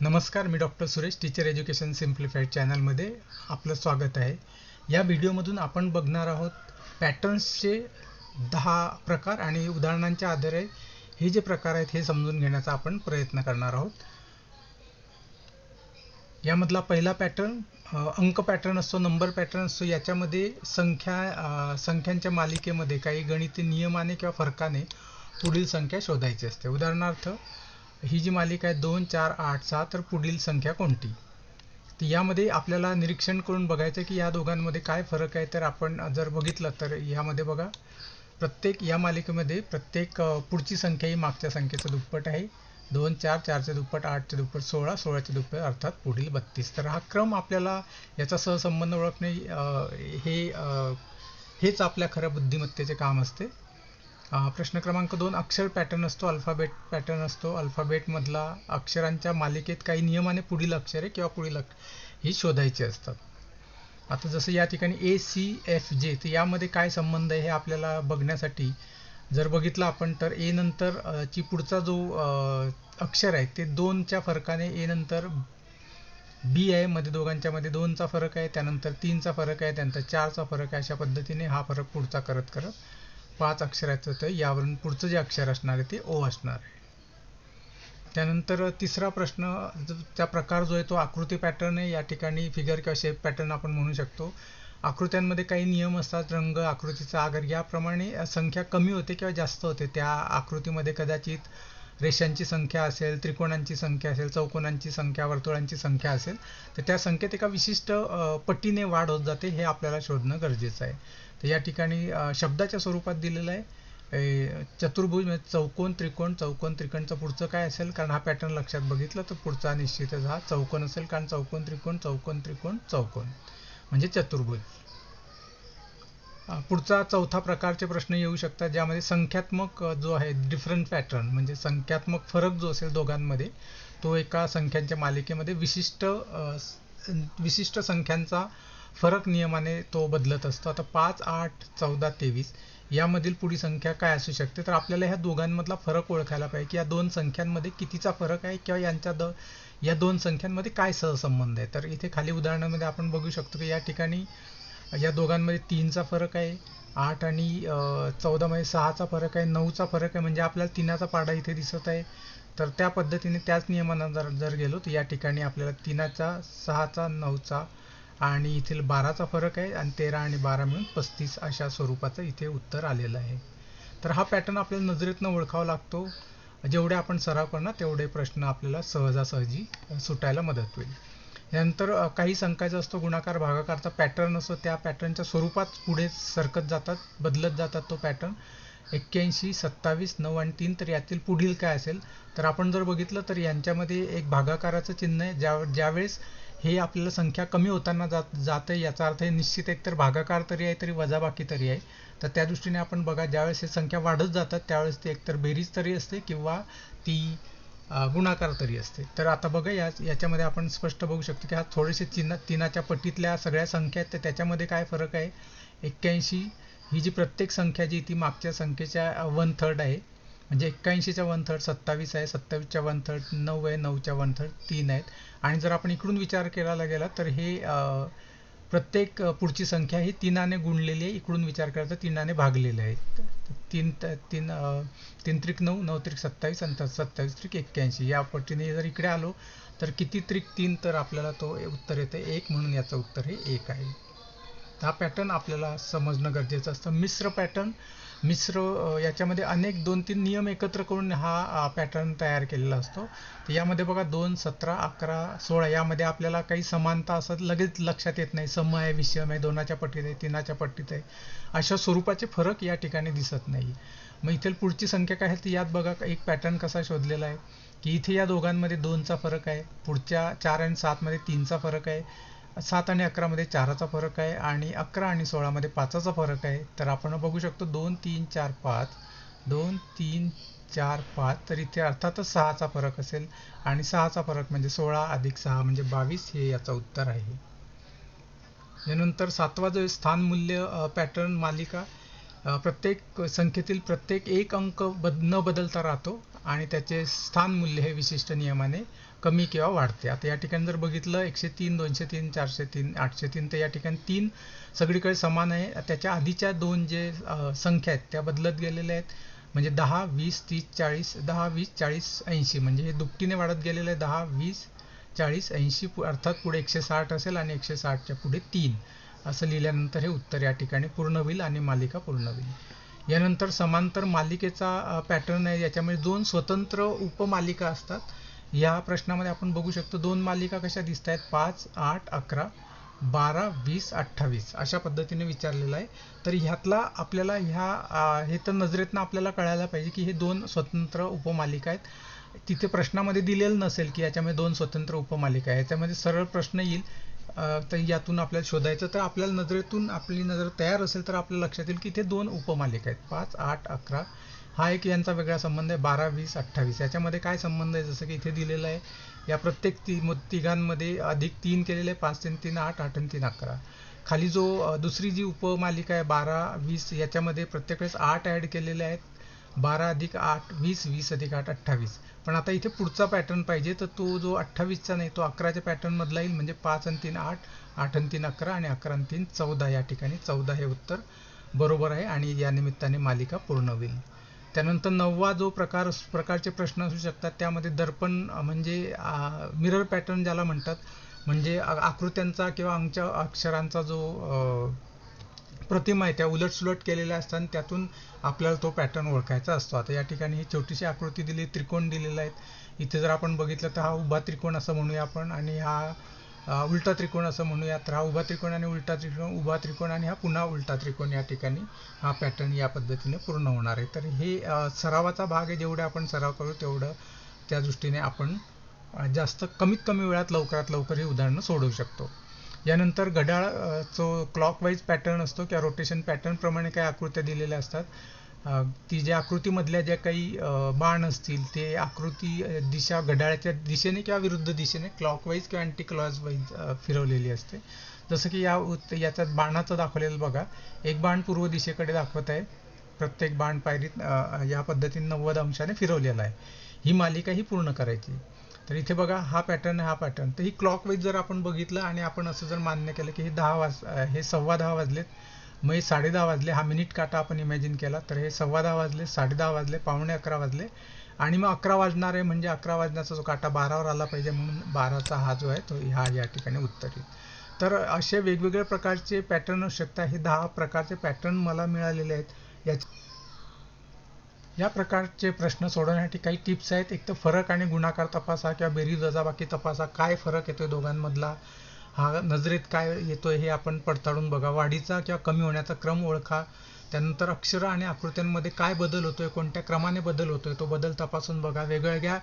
नमस्कार मी doctor Suresh teacher education simplified चॅनलमध्ये आपलं स्वागत आहे. या व्हिडिओमधून आपण बघणार आहोत पॅटर्न्सचे दहा प्रकार आणि उदाहरणांच्या आधारे हे जे प्रकार आहेत हे समजून घेण्याचा आपण प्रयत्न करणार आहोत. यामधला पहिला पॅटर्न अंक पॅटर्न असतो नंबर पॅटर्न असतो याच्यामध्ये संख्या संख्यांच्या मालिकेमध्ये काही गणित नियमाने किंवा फरकाने पुढील संख्या शोधायची असते. उदाहरणार्थ ही जी मालिका आहे दोन चार आठ सहा तर पुढील संख्या कोणती? तर यामध्ये आपल्याला निरीक्षण करून बघायचं की या दोघांमध्ये काय फरक आहे तर आपण जर बघितलं तर यामध्ये बघा प्रत्येक या मालिकेमध्ये प्रत्येक पुढची संख्या ही मागच्या संख्येचं दुप्पट आहे. दोन चार चारचे दुप्पट आठचे दुप्पट सोळा सोळाचे दुप्पट अर्थात पुढील बत्तीस. तर हा क्रम आपल्याला याचा सहसंबंध ओळखणे हे हेच आपल्या खऱ्या बुद्धिमत्तेचे काम असते. प्रश्न क्रमांक दोन अक्षर पॅटर्न असतो अल्फाबेट पॅटर्न असतो. अल्फाबेटमधला अक्षरांच्या मालिकेत काही नियमाने पुढील अक्षरे किंवा पुढील ही शोधायची असतात. आता जसं या ठिकाणी ए सी एफ जे तर यामध्ये काय संबंध आहे हे आपल्याला बघण्यासाठी जर बघितलं आपण तर ए नंतर ची पुढचा जो अक्षर आहे ते दोनच्या फरकाने ए नंतर बी आहे. मध्ये दोघांच्या मध्ये दोनचा फरक आहे त्यानंतर तीनचा फरक आहे त्यानंतर चारचा फरक आहे. अशा पद्धतीने हा फरक पुढचा करत करत पाच अक्षराचं तर यावरून पुढचं जे अक्षर असणार आहे ते ओ असणार आहे. त्यानंतर तिसरा प्रश्न त्या प्रकार जो आहे तो आकृती पॅटर्न आहे. या ठिकाणी फिगर किंवा शेप पॅटर्न आपण म्हणू शकतो. आकृत्यांमध्ये काही नियम असतात. रंग आकृतीचा आगर याप्रमाणे संख्या कमी होते किंवा जास्त होते. त्या आकृतीमध्ये कदाचित रेषांची संख्या असेल त्रिकोणांची संख्या असेल चौकोनांची संख्या वर्तुळांची संख्या असेल तर त्या संख्येत एका विशिष्ट पटीने वाढ होत जाते हे आपल्याला शोधणं गरजेचं आहे. तर या ठिकाणी शब्दाच्या स्वरूपात दिलेलं आहे. चतुर्भुज म्हणजे चौकोन त्रिकोण चौकोन त्रिकोणचं पुढचं काय असेल? कारण हा पॅटर्न लक्षात बघितलं तर पुढचा निश्चितच हा चौकोन असेल. कारण चौकोन त्रिकोण चौकोन त्रिकोण चौकोन. म्हणजे चतुर्भुज. पुढचा चौथा प्रकारचे प्रश्न येऊ शकतात ज्यामध्ये संख्यात्मक जो आहे डिफरंट पॅटर्न म्हणजे संख्यात्मक फरक जो असेल दोघांमध्ये तो एका संख्यांच्या मालिकेमध्ये विशिष्ट विशिष्ट संख्यांचा फरक नियमाने तो बदलत असतो. आता पाच आठ चौदा तेवीस यामधील पुढील संख्या काय असू शकते? तर आपल्याला ह्या दोघांमधला फरक ओळखायला पाहिजे की या दोन संख्यांमध्ये कितीचा फरक आहे किंवा यांच्या द या दोन संख्यांमध्ये काय सहसंबंध आहे? तर इथे खाली उदाहरणामध्ये आपण बघू शकतो की या ठिकाणी या दोघांमध्ये तीनचा फरक आहे आठ आणि चौदामध्ये सहाचा फरक आहे नऊचा फरक आहे म्हणजे आपल्याला तिनाचा पाडा इथे दिसत आहे. तर त्या पद्धतीने त्याच नियमानं जर जर गेलो तर या ठिकाणी आपल्याला तिनाचा सहाचा नऊचा आणि इथील बाराचा फरक आहे आणि तेरा आणि बारा मिळून पस्तीस अशा स्वरूपाचं इथे उत्तर आलेलं आहे. तर हा पॅटर्न आपल्याला नजरेतनं ओळखावा लागतो. जेवढे आपण सराव करणार तेवढे प्रश्न आपल्याला सहजासहजी सुटायला मदत होईल. यानंतर काही संख्याचा असतो गुणाकार भागाकारचा पॅटर्न असतो त्या पॅटर्नच्या स्वरूपात पुढे सरकत जातात बदलत जातात तो पॅटर्न एक्क्याऐंशी सत्तावीस नऊ आणि तीन तर यातील पुढील काय असेल? तर आपण जर बघितलं तर यांच्यामध्ये एक भागाकाराचं चिन्ह आहे. ज्या ज्यावेळेस हे आपल्याला संख्या कमी होताना जात जात आहे याचा अर्थ हे निश्चित एकतर भागाकार तरी आहे तरी वजाबाकी तरी आहे. तर त्या दृष्टीने आपण बघा ज्यावेळेस हे संख्या वाढत जातात त्यावेळेस ती एकतर बेरीज तरी असते किंवा ती गुणाकार तरी असते. तर आता बघा या याच्यामध्ये आपण स्पष्ट बघू शकतो की हा थोडेसे चिन्ह तिनाच्या पट्टीतल्या सगळ्या संख्या आहेत. तर त्याच्यामध्ये काय फरक आहे? एक्क्याऐंशी ही जी प्रत्येक संख्या जी ती मागच्या संख्येच्या वन थर्ड आहे. म्हणजे एक्क्याऐंशीच्या वन थर्ड सत्तावीस आहे सत्तावीसच्या वन थर्ड नऊ आहे नऊच्या वन थर्ड तीन आहेत. आणि जर आपण इकडून विचार केला गेला तर हे प्रत्येक पुढची संख्या ही तीनाने गुणलेली आहे. इकडून विचार करायचा तीनाने भागलेले आहे. तीन तीन तीन त्रिक नऊ नऊ त्रिक सत्तावीस आणि सत्तावीस त्रिक एक्क्याऐंशी. या पट्टीने जर इकडे आलो तर किती त्रिक तीन तर आपल्याला तो उत्तर येतं एक म्हणून याचं उत्तर हे एक आहे. हा पॅटर्न आपल्याला समजणं गरजेचं असतं. मिश्र पॅटर्न मिश्र याच्यामध्ये अनेक दोन तीन नियम एकत्र करून हा पॅटर्न तयार केलेला असतो. तर यामध्ये बघा दोन सतरा अकरा सोळा यामध्ये आपल्याला काही समानता असं लगेच लक्षात येत नाही. सम आहे विषम आहे दोनाच्या पट्टीत आहे तीनाच्या पट्टीत आहे. अशा स्वरूपाचे फरक या ठिकाणी दिसत नाही. मग इथे पुढची संख्या काय आहे? ती यात बघा एक पॅटर्न कसा शोधलेला आहे की इथे या दोघांमध्ये दोनचा फरक आहे पुढच्या चार आणि सातमध्ये तीनचा फरक आहे. सात आणि अकरामध्ये चाराचा फरक आहे आणि अकरा आणि सोळामध्ये पाचाचा फरक आहे. तर आपण बघू शकतो दोन तीन चार पाच. दोन तीन चार पाच. तर इथे अर्थातच सहाचा फरक असेल. आणि सहाचा फरक म्हणजे सोळा अधिक सहा म्हणजे बावीस हे याचं उत्तर आहे. यानंतर सातवा जो स्थान मूल्य पॅटर्न मालिका प्रत्येक संख्येतील प्रत्येक एक अंक बद न बदलता राहतो आणि त्याचे स्थान मूल्य हे विशिष्ट नियमाने कमी किंवा वाढते. आता या ठिकाणी जर बघितलं एकशे तीन दोनशे तीन चारशे तीन आठशे तीन तर या ठिकाणी तीन सगळीकडे समान आहे. त्याच्या आधीच्या दोन जे संख्या आहेत त्या बदलत गेलेल्या आहेत. म्हणजे दहा वीस तीस चाळीस दहा वीस चाळीस ऐंशी. म्हणजे हे दुपटीने वाढत गेलेलं आहे. दहा वीस चाळीस ऐंशी पु- अर्थात पुढे एकशे साठ असेल आणि एकशे साठच्या पुढे तीन. असं लिहिल्यानंतर हे उत्तर या ठिकाणी पूर्ण होईल आणि मालिका पूर्ण होईल. यानंतर समांतर मालिकेचा पॅटर्न आहे. याच्यामध्ये दोन स्वतंत्र उपमालिका असतात. या प्रश्नामध्ये आपण बघू शकतो दोन मालिका कशा दिसत आहेत पाच आठ अकरा बारा वीस अठ्ठावीस अशा पद्धतीने विचारलेलं आहे. तर ह्यातला आपल्याला ह्या हे तर नजरेतनं आपल्याला कळायला पाहिजे की हे दोन स्वतंत्र उपमालिका आहेत. तिथे प्रश्नामध्ये दिलेलं नसेल की याच्यामध्ये दोन स्वतंत्र उपमालिका आहे याच्यामध्ये सरळ प्रश्न येईल तर यातून आपल्याला शोधायचं तर आपल्याला नजरेतून आपली नजर तयार असेल तर आपल्या लक्षात येईल की इथे दोन उपमालिका आहेत. पाच आठ अकरा. हा एक यांचा वेगळा संबंध आहे. बारा वीस अठ्ठावीस. याच्यामध्ये काय संबंध आहे? जसं की इथे दिलेलं आहे या प्रत्येक ती मग तिघांमध्ये अधिक तीन केलेले आहे पाच तीन तीन आठ आठ आणि तीन अकरा. खाली जो दुसरी जी उपमालिका आहे बारा वीस याच्यामध्ये प्रत्येक वेळेस आठ ॲड केलेले आहेत. बारा अधिक आठ वीस वीस अधिक आठ अठ्ठावीस. पण आता इथे पुढचा पॅटर्न पाहिजे तर तो जो अठ्ठावीसचा नाही तो अकराच्या पॅटर्नमधला येईल म्हणजे पाच आणि तीन आठ आठ आणि तीन अकरा आणि अकरा आणि तीन चौदा या ठिकाणी चौदा हे उत्तर बरोबर आहे आणि या निमित्ताने मालिका पूर्ण होईल. त्यानंतर नववा जो प्रकार प्रकारचे प्रश्न असू शकतात त्यामध्ये दर्पण म्हणजे मिरर पॅटर्न ज्याला म्हणतात म्हणजे आकृत्यांचा किंवा अंगच्या अक्षरांचा जो प्रतिमा आहे त्या उलटसुलट केलेल्या असतात आणि त्यातून आपल्याला तो पॅटर्न ओळखायचा असतो. आता या ठिकाणी ही छोटीशी आकृती दिली त्रिकोण दिलेला आहे. इथे जर आपण बघितलं तर हा उभा त्रिकोण असं म्हणूया आपण आणि हा उलटा त्रिकोण असं म्हणूया. तर हा उभा त्रिकोण आणि उलटा त्रिकोण उभा त्रिकोण आणि हा पुन्हा उलटा त्रिकोण या ठिकाणी हा पॅटर्न या पद्धतीने पूर्ण होणार आहे. तर हे सरावाचा भाग आहे. जेवढे आपण सराव करू तेवढं त्या दृष्टीने आपण जास्त कमीत कमी वेळात लवकरात लवकर ही उदाहरणं सोडवू शकतो. यानंतर घड्याळ जो क्लॉकवाईज पॅटर्न असतो किंवा रोटेशन पॅटर्नप्रमाणे काही आकृत्या दिलेल्या असतात. ती ज्या आकृतीमधल्या ज्या काही बाण असतील ते आकृती दिशा घड्याळाच्या दिशेने किंवा विरुद्ध दिशेने क्लॉकवाईज किंवा अँटी क्लॉकवाईज फिरवलेली असते. जसं की या याच्यात बाणाचं दाखवलेलं बघा. एक बाण पूर्व दिशेकडे दाखवत आहे. प्रत्येक बाण पायरीत या पद्धतीने नव्वद अंशाने फिरवलेला आहे. ही मालिका ही पूर्ण करायची. तर इथे बघा हा पॅटर्न हा पॅटर्न तर ही क्लॉक वाईज जर आपण बघितलं आणि आपण असं जर मान्य केलं की हे दहा वाज हे सव्वा दहा वाजलेत मग हे साडे दहा वाजले हा मिनिट काटा आपण इमॅजिन केला तर हे सव्वा दहा वाजले साडे दहा वाजले पावणे अकरा वाजले आणि मग अकरा वाजणार आहे म्हणजे अकरा वाजण्याचा जो काटा बारावर आला पाहिजे म्हणून बाराचा हा जो आहे तो हा या ठिकाणी उत्तर येईल. तर असे वेगवेगळ्या प्रकारचे पॅटर्न असू शकतात हे दहा प्रकारचे पॅटर्न मला मिळालेले आहेत. याच्या या प्रकारचे प्रश्न सोडवण्यासाठी काही टिप्स आहेत. एक तर फरक आणि गुणाकार तपासा किंवा बेरीज वजाबाकी तपासा. काय फरक येतोय दोघांमधला? हा नजरेत काय येतोय हे आपण पडताळून बघा. वाढीचा किंवा कमी होण्याचा क्रम ओळखा. त्यानंतर अक्षर आणि आकृत्यांमध्ये काय बदल होतोय कोणत्या क्रमाने बदल होतोय तो बदल तपासून बघा. वेगवेगळ्या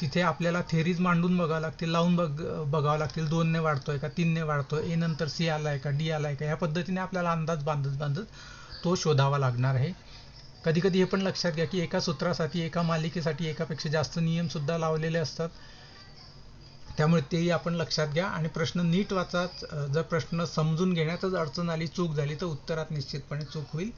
तिथे आपल्याला थेरीज मांडून बघावं लागतील लावून बघ बघावं लागतील. दोनने वाढतोय का तीनने वाढतोय? ए नंतर सी आलाय का डी आलाय का? या पद्धतीने आपल्याला अंदाज बांधत बांधत तो शोधावा लागणार आहे. कधी कधी हे पण लक्षात घ्या की एका सूत्रासाठी एका मालिकेसाठी एकापेक्षा जास्त नियम सुद्धा लावलेले असतात. त्यामुळे तेही आपण लक्षात घ्या आणि प्रश्न नीट वाचा. जर प्रश्न समजून घेण्यातच अडचण आली चूक झाली तर उत्तरात निश्चितपणे चूक होईल.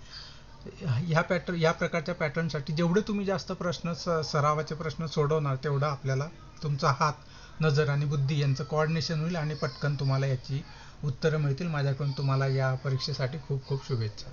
ह्या पॅटर्न या प्रकारच्या पॅटर्नसाठी जेवढे तुम्ही जास्त प्रश्न स सरावाचे प्रश्न सोडवणार तेवढा आपल्याला तुमचा हात नजर आणि बुद्धी यांचं कोऑर्डिनेशन होईल आणि पटकन तुम्हाला याची उत्तरं मिळतील. माझ्याकडून तुम्हाला या परीक्षेसाठी खूप खूप शुभेच्छा.